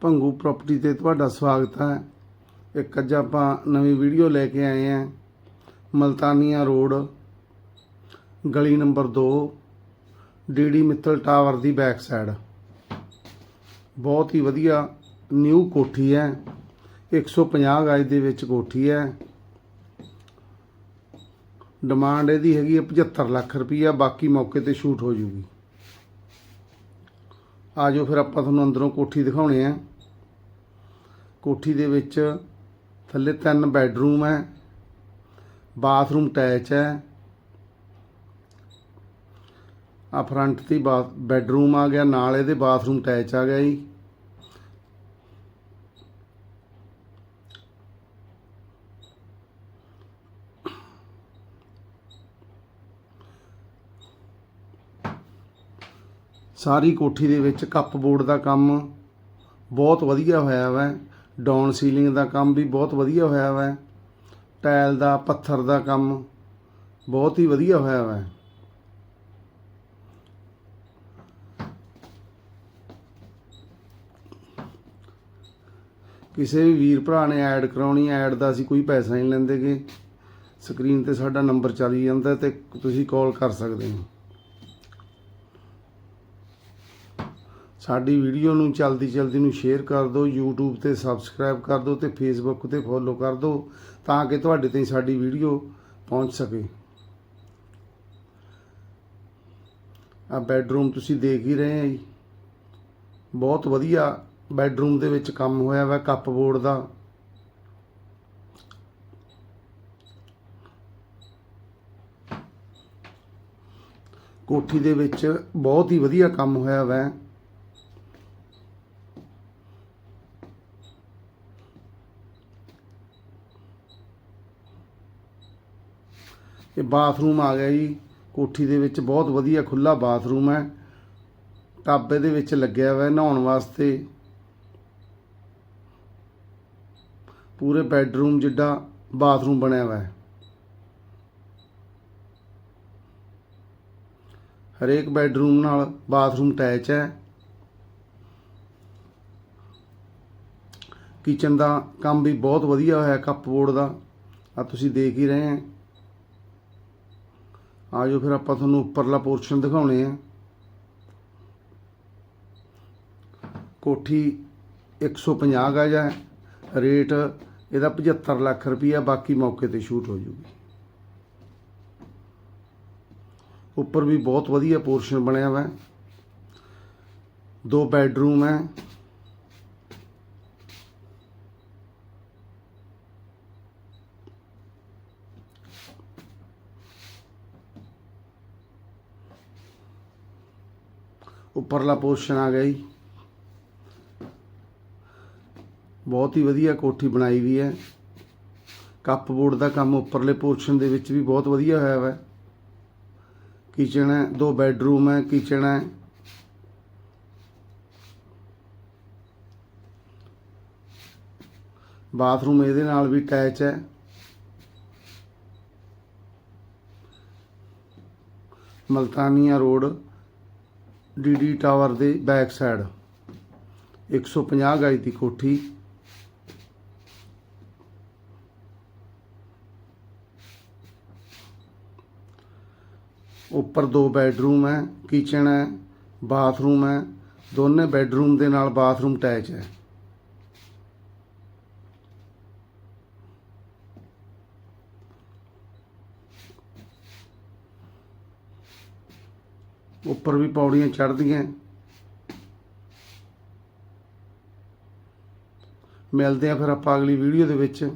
Bhangu property ਤੇ ਤੁਹਾਡਾ ਸਵਾਗਤ ਹੈ। ਇੱਕ ਅੱਜ ਆਪਾਂ ਨਵੀਂ ਵੀਡੀਓ ਲੈ ਕੇ ਆਏ ਹਾਂ। ਮਲਤਾਨੀਆ ਰੋਡ, ਗਲੀ ਨੰਬਰ 2 ਡੀਡੀ ਮਿੱਤਲ ਟਾਵਰ ਦੀ ਬੈਕ ਸਾਈਡ ਬਹੁਤ ਹੀ ਵਧੀਆ ਨਿਊ ਕੋਠੀ ਹੈ। 150 ਗਜ ਦੇ ਵਿੱਚ ਕੋਠੀ ਹੈ। ਡਿਮਾਂਡ ਇਹਦੀ ਹੈਗੀ ਹੈ 75 ਲੱਖ ਰੁਪਈਆ, ਬਾਕੀ ਮੌਕੇ ਤੇ ਸ਼ੂਟ ਹੋ ਜੂਗੀ। ਆ ਜਾਓ ਫਿਰ ਆਪਾਂ ਤੁਹਾਨੂੰ ਅੰਦਰੋਂ ਕੋਠੀ ਦਿਖਾਉਣੇ ਆ। ਕੋਠੀ ਦੇ ਵਿੱਚ ਥੱਲੇ ਤਿੰਨ ਬੈੱਡਰੂਮ ਹੈ। ਬਾਥਰੂਮ ਅਟੈਚ ਹੈ। ਆ ਫਰੰਟ ਤੇ ਬਾਥ ਬੈੱਡਰੂਮ ਆ ਗਿਆ, ਨਾਲ ਇਹਦੇ ਬਾਥਰੂਮ ਅਟੈਚ ਆ ਗਿਆ ਜੀ। ਸਾਰੀ ਕੋਠੀ ਦੇ ਵਿੱਚ ਕੱਪ ਬੋਰਡ ਦਾ ਕੰਮ ਬਹੁਤ ਵਧੀਆ ਹੋਇਆ ਵਾ। ਡਾਊਨ ਸੀਲਿੰਗ ਦਾ ਕੰਮ ਵੀ ਬਹੁਤ ਵਧੀਆ ਹੋਇਆ ਵਾ। ਟਾਇਲ ਦਾ, ਪੱਥਰ ਦਾ ਕੰਮ ਬਹੁਤ ਹੀ ਵਧੀਆ ਹੋਇਆ ਵਾ। ਕਿਸੇ ਵੀ ਵੀਰ ਭਰਾ ਨੇ ਐਡ ਕਰਾਉਣੀ ਐਡ ਦਾ ਅਸੀਂ ਕੋਈ ਪੈਸਾ ਨਹੀਂ ਲੈਂਦੇਗੇ। ਸਕਰੀਨ ਤੇ ਸਾਡਾ ਨੰਬਰ ਚੱਲ ਜਾਂਦਾ ਤੇ ਤੁਸੀਂ ਕਾਲ ਕਰ ਸਕਦੇ ਹੋ। ਸਾਡੀ ਵੀਡੀਓ ਨੂੰ ਚਲਦੀ ਚਲਦੀ ਨੂੰ ਸ਼ੇਅਰ ਕਰ ਦਿਓ, YouTube ਤੇ ਸਬਸਕ੍ਰਾਈਬ ਕਰ ਦਿਓ ਤੇ Facebook ਤੇ ਫੋਲੋ ਕਰ ਦਿਓ ਤਾਂ ਕਿ ਤੁਹਾਡੇ ਤਾਈਂ ਸਾਡੀ ਵੀਡੀਓ ਪਹੁੰਚ ਸਕੇ। ਆ ਬੈੱਡਰੂਮ ਤੁਸੀਂ ਦੇਖ ਹੀ ਰਹੇ ਆ ਜੀ। ਬਹੁਤ ਵਧੀਆ ਬੈੱਡਰੂਮ ਦੇ ਵਿੱਚ ਕੰਮ ਹੋਇਆ ਵਾ ਕੱਪਬੋਰਡ ਦਾ। ਕੋਠੀ ਦੇ ਵਿੱਚ ਬਹੁਤ ਹੀ ਵਧੀਆ ਕੰਮ ਹੋਇਆ ਵਾ। ਇਹ ਬਾਥਰੂਮ ਆ ਗਿਆ ਜੀ। ਕੋਠੀ ਦੇ ਵਿੱਚ ਬਹੁਤ ਵਧੀਆ ਖੁੱਲਾ ਬਾਥਰੂਮ ਹੈ। ਟੱਬ ਦੇ ਵਿੱਚ ਲੱਗਿਆ ਹੋਇਆ ਨਹਾਉਣ ਵਾਸਤੇ। ਪੂਰੇ ਬੈੱਡਰੂਮ ਜਿੱਡਾ ਬਾਥਰੂਮ ਬਣਿਆ ਹੋਇਆ ਹੈ। ਹਰੇਕ ਬੈੱਡਰੂਮ ਨਾਲ ਬਾਥਰੂਮ ਅਟੈਚ ਹੈ। ਕਿਚਨ ਦਾ ਕੰਮ ਵੀ ਬਹੁਤ ਵਧੀਆ ਹੋਇਆ ਕੱਪਬੋਰਡ ਦਾ। ਆ ਤੁਸੀਂ ਦੇਖ ਹੀ ਰਹੇ ਆ ਆਜੋ ਫਿਰ ਆਪਾਂ ਤੁਹਾਨੂੰ ਉੱਪਰਲਾ ਪੋਰਸ਼ਨ ਦਿਖਾਉਣੇ ਆ। ਕੋਠੀ 150 ਗਜ ਹੈ। ਰੇਟ ਇਹਦਾ 75 ਲੱਖ ਰੁਪਈਆ, ਬਾਕੀ ਮੌਕੇ ਤੇ ਸ਼ੂਟ ਹੋ ਜੂਗੀ। ਉੱਪਰ ਵੀ ਬਹੁਤ ਵਧੀਆ ਪੋਰਸ਼ਨ ਬਣਿਆ ਹੋਇਆ ਹੈ ਦੋ ਬੈੱਡਰੂਮ ਹੈ। ਉੱਪਰਲਾ ਪੋਰਸ਼ਨ ਆ ਗਿਆ ਜੀ। ਬਹੁਤ ਹੀ ਵਧੀਆ ਕੋਠੀ ਬਣਾਈ ਵੀ ਹੈ। ਕੱਪ ਬੋਰਡ ਦਾ ਕੰਮ ਉੱਪਰਲੇ ਪੋਰਸ਼ਨ ਦੇ ਵਿੱਚ ਵੀ ਬਹੁਤ ਵਧੀਆ ਹੋਇਆ ਵਾ। ਕਿਚਨ ਹੈ, ਦੋ ਬੈੱਡਰੂਮ ਹੈ, ਕਿਚਨ ਹੈ। ਬਾਥਰੂਮ ਇਹਦੇ ਨਾਲ ਵੀ ਅਟੈਚ ਹੈ। ਮਲਤਾਨੀਆ ਰੋਡ। ਡੀਡੀ ਟਾਵਰ ਦੇ ਬੈਕ ਸਾਈਡ। 150 ਗਜ ਦੀ ਕੋਠੀ। ਉੱਪਰ ਦੋ ਬੈੱਡਰੂਮ ਹੈ, ਕਿਚਨ ਹੈ, ਬਾਥਰੂਮ ਹੈ। ਦੋਨੇ ਬੈੱਡਰੂਮ ਦੇ ਨਾਲ ਬਾਥਰੂਮ ਅਟੈਚ ਹੈ। ਉੱਪਰ ਵੀ ਪੌੜੀਆਂ ਚੜ੍ਹਦੀਆਂ। ਮਿਲਦੇ ਆ ਫਿਰ ਆਪਾਂ ਅਗਲੀ ਵੀਡੀਓ ਦੇ ਵਿੱਚ।